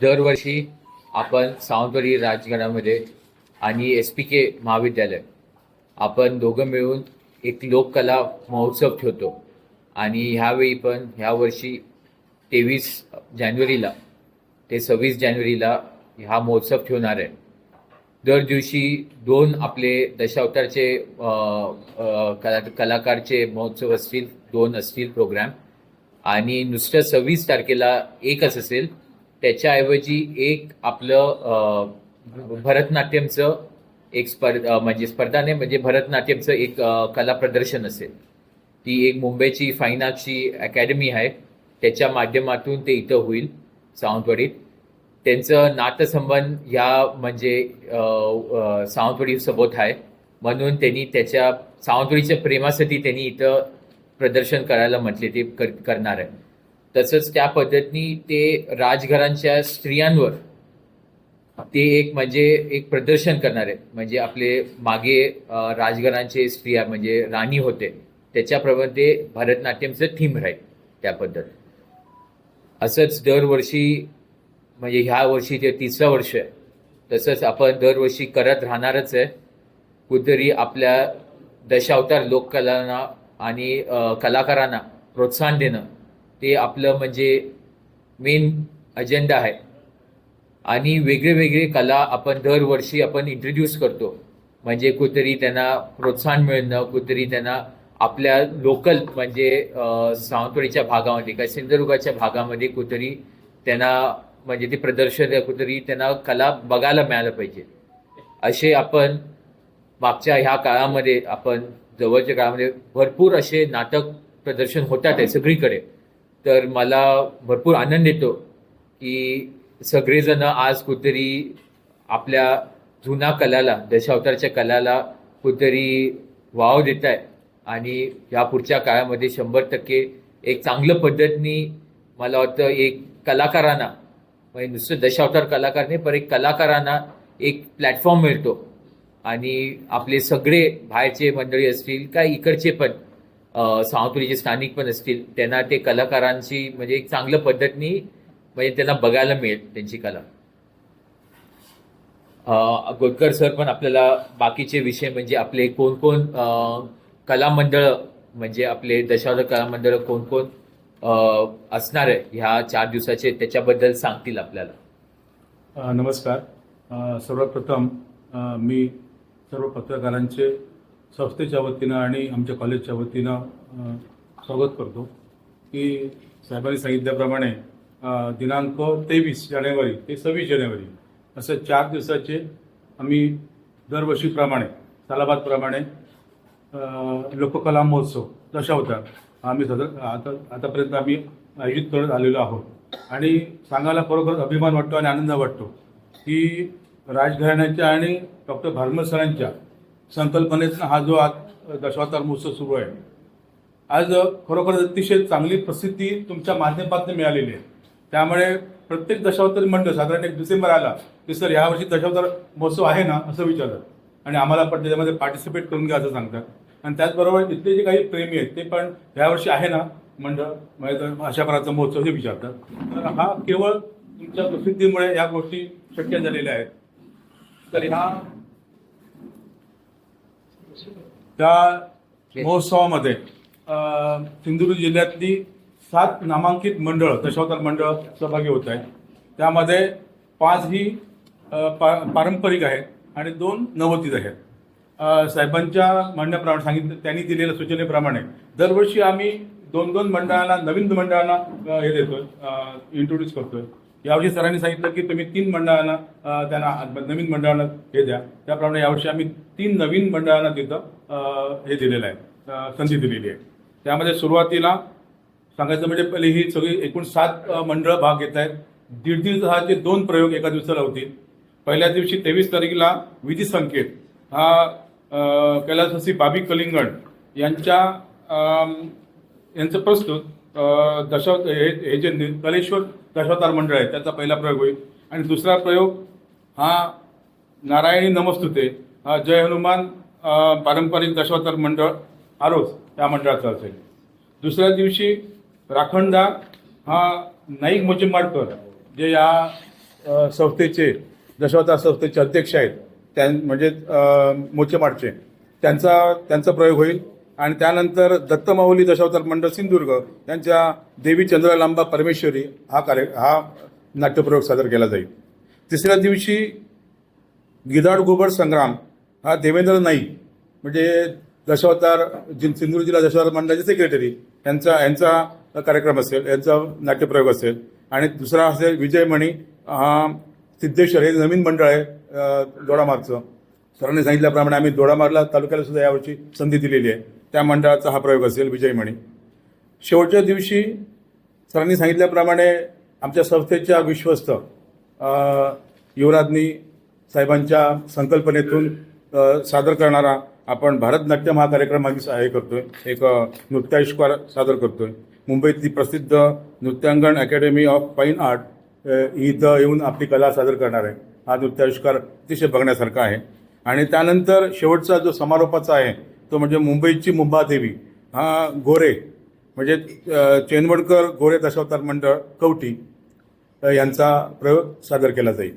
दरवर्षी आपण सावंतवाडी राजगडामध्ये आणि एस पी के महाविद्यालय आपण दोघं मिळून एक लोककला महोत्सव ठेवतो. आणि ह्यावेळी पण ह्या वर्षी तेवीस जानेवारीला ते सव्वीस जानेवारीला हा महोत्सव ठेवणार आहे. दर दिवशी दोन आपले दशावतारचे कला कलाकारचे महोत्सव असतील दोन असतील प्रोग्राम आणि नुसतं सव्वीस तारखेला एकच असेल त्याच्याऐवजी एक आपलं भरतनाट्यमचं एक स्पर्धा म्हणजे स्पर्धा नाही म्हणजे भरतनाट्यमचं एक कला प्रदर्शन असेल. ती एक मुंबईची फाईन आर्टची अकॅडमी आहे. त्याच्या माध्यमातून ते इथं होईल सावंतवाडीत. त्यांचं नातसंबंध ह्या म्हणजे सावंतवाडीसोबत सावंतवाडी आहे. म्हणून त्यांनी त्याच्या सावंतवाडीच्या प्रेमासाठी त्यांनी इथं प्रदर्शन करायला म्हटले ते कर करणार आहे. तसंच त्या पद्धतीने ते राजघरांच्या स्त्रियांवर ते एक म्हणजे एक प्रदर्शन करणार. आहेत म्हणजे आपले मागे राजघरांचे स्त्रिया म्हणजे राणी होते. त्याच्याप्रमाणे ते भरतनाट्यमचं थीम राहील त्या पद्धत असंच दरवर्षी म्हणजे ह्या वर्षी ते तिसरं वर्ष आहे. तसंच आपण दरवर्षी करत राहणारच आहे. कुठेतरी आपल्या दशावतार लोककलांना आणि कलाकारांना प्रोत्साहन देणं ते आपलं म्हणजे मेन अजेंडा आहे. आणि वेगळे वेगळे कला आपण दरवर्षी आपण इंट्रोड्यूस करतो. म्हणजे कुठेतरी त्यांना प्रोत्साहन मिळणं कुठेतरी त्यांना आपल्या लोकल म्हणजे सावंतवाडीच्या भागामध्ये किंवा सिंधुदुर्गाच्या भागामध्ये कुठेतरी त्यांना म्हणजे ते प्रदर्शन कुठेतरी त्यांना कला बघायला मिळालं पाहिजे. असे आपण मागच्या ह्या काळामध्ये आपण जवळच्या काळामध्ये भरपूर असे नाटक प्रदर्शन होतात आहे सगळीकडे. तर मला भरपूर आनंद येतो की सगळेजण आज कुठेतरी आपल्या जुना कलाला दशावतारच्या कलाला कुठेतरी वाव देत आहे आणि या पुढच्या काळामध्ये शंभर टक्के एक चांगलं पद्धतीने मला वाटतं एक कलाकारांना म्हणजे नुसतं दशावतार कलाकार नाही पण एक कलाकारांना एक प्लॅटफॉर्म मिळतो. आणि आपले सगळे बाहेरचे मंडळी असतील काय इकडचे पण सावंतवाडीचे स्थानिक पण असतील त्यांना ते कलाकारांची म्हणजे एक चांगल्या पद्धतीने म्हणजे त्यांना बघायला मिळेल त्यांची कला. गोदकर सर पण आपल्याला बाकीचे विषय म्हणजे आपले कोण कोण कला मंडळ म्हणजे आपले दशावतार कला मंडळ कोण कोण असणार आहे ह्या चार दिवसाचे त्याच्याबद्दल सांगतील आपल्याला. नमस्कार. सर्वप्रथम मी सर्व पत्रकारांचे संस्थेच्या वतीनं आणि आमच्या कॉलेजच्या वतीनं स्वागत करतो. की साहेबांनी सांगितल्याप्रमाणे दिनांक तेवीस जानेवारी ते सव्वीस जानेवारी असं चार दिवसाचे आम्ही दरवर्षीप्रमाणे सालाबादप्रमाणे लोककला महोत्सव दशावतार आम्ही सदर आता आतापर्यंत आम्ही आयोजित करत आलेलो आहोत. आणि सांगायला खरोखर अभिमान वाटतो आणि आनंद वाटतो की राजघराण्याच्या आणि डॉक्टर भारमल सरांच्या संकल्पनेतून हा जो आज दशावतार महोत्सव सुरू आहे. आज खरोखर अतिशय चांगली प्रसिद्धी तुमच्या माध्यमातून मिळालेली आहे. त्यामुळे प्रत्येक दशावतार मंडळ साधारण एक डिसेंबर आला की सर यावर्षी दशावतार महोत्सव आहे ना? असं विचारतात. आणि आम्हाला पण त्याच्यामध्ये पार्टिसिपेट करून घ्या असं सांगतात. आणि त्याचबरोबर इथले जे काही प्रेमी आहेत ते पण यावर्षी आहे ना मंडळ? म्हणजे अशा प्रकारचा महोत्सव हे विचारतात. तर हा केवळ तुमच्या प्रसिद्धीमुळे या गोष्टी शक्य झालेल्या आहेत. तर ह्या त्या महोत्सवामध्ये सिंधुदुर्ग जिल्ह्यातली सात नामांकित मंडळ दशावतार मंडळ सहभागी होत आहेत. त्यामध्ये पाच ही पा पारंपरिक आहेत आणि दोन नवतीत आहेत. साहेबांच्या म्हणण्याप्रमाणे सांगितलं त्यांनी दिलेल्या सूचनेप्रमाणे दरवर्षी आम्ही दोन दोन मंडळांना नवीन मंडळांना हे देतोय इंट्रोड्यूस करतोय. यावर्षी सरांनी सांगितलं की तुम्ही तीन मंडळांना त्यांना नवीन मंडळांना हे द्या. त्याप्रमाणे यावर्षी आम्ही तीन नवीन मंडळांना तिथं हे दिलेलं आहे संधी दिलेली आहे. त्यामध्ये सुरुवातीला सांगायचं म्हणजे पहिले ही सगळी एकूण सात मंडळं भाग घेत आहेत. दीड दीड तासाचे दोन प्रयोग एका दिवसाला होतील. पहिल्या दिवशी तेवीस तारखेला विधी संकेत. हा कैलासवासी बाबी कलिंगड यांच्या यांचं प्रस्तुत अ, दशाव हे हे जे कलेश्वर दशावतार मंडळ आहे त्याचा पहिला प्रयोग होईल. आणि दुसरा प्रयोग हा नारायणी नमस्तुते हा जय हनुमान पारंपरिक दशावतार मंडळ आरोस या मंडळाचा असेल दुसऱ्या दिवशी राखणदार हा नाईक मोचिंबाडकर जे या संस्थेचे दशावतार संस्थेचे अध्यक्ष आहेत त्या म्हणजे मोचेमाडचे त्यांचा त्यांचा प्रयोग होईल. आणि त्यानंतर दत्तमाऊली दशावतार मंडळ सिंधुदुर्ग यांच्या देवी चंद्रलांबा परमेश्वरी हा कार्य हा नाट्यप्रयोग सादर केला जाईल. तिसऱ्या दिवशी गिधाड गोबर संग्राम हा देवेंद्र नाईक म्हणजे दशावतार जिन सिंधुदुर्ग जिल्हा दशावतार मंडळाचे सेक्रेटरी यांचा यांचा कार्यक्रम असेल यांचा नाट्यप्रयोग असेल. आणि दुसरा असेल विजयमणी हा सिद्धेश्वर हे नवीन मंडळ आहे दोडामार्गचं सरांनी सांगितल्याप्रमाणे आम्ही दोडामार्गला तालुक्याला सुद्धा यावर्षी संधी दिलेली आहे. त्या मंडळाचा हा प्रयोग असेल विजयमणी. शेवटच्या दिवशी सरांनी सांगितल्याप्रमाणे आमच्या संस्थेच्या विश्वस्त युवराजनी साहेबांच्या संकल्पनेतून सादर करणारा आपण भारतनाट्यम हा कार्यक्रम आम्ही सा- हे करतोय. एक नृत्याविष्कार सादर करतोय. मुंबईतली प्रसिद्ध Nrityangan academy of fine art इथं येऊन आपली कला सादर करणार आहे. हा नृत्याविष्कार अतिशय बघण्यासारखा आहे. आणि त्यानंतर शेवटचा जो समारोपाचा आहे तो म्हणजे मुंबईची मुंबादेवी हा गोरे म्हणजे चेनवडकर गोरे दशावतार मंडळ कवटी यांचा प्रयोग सादर केला जाईल.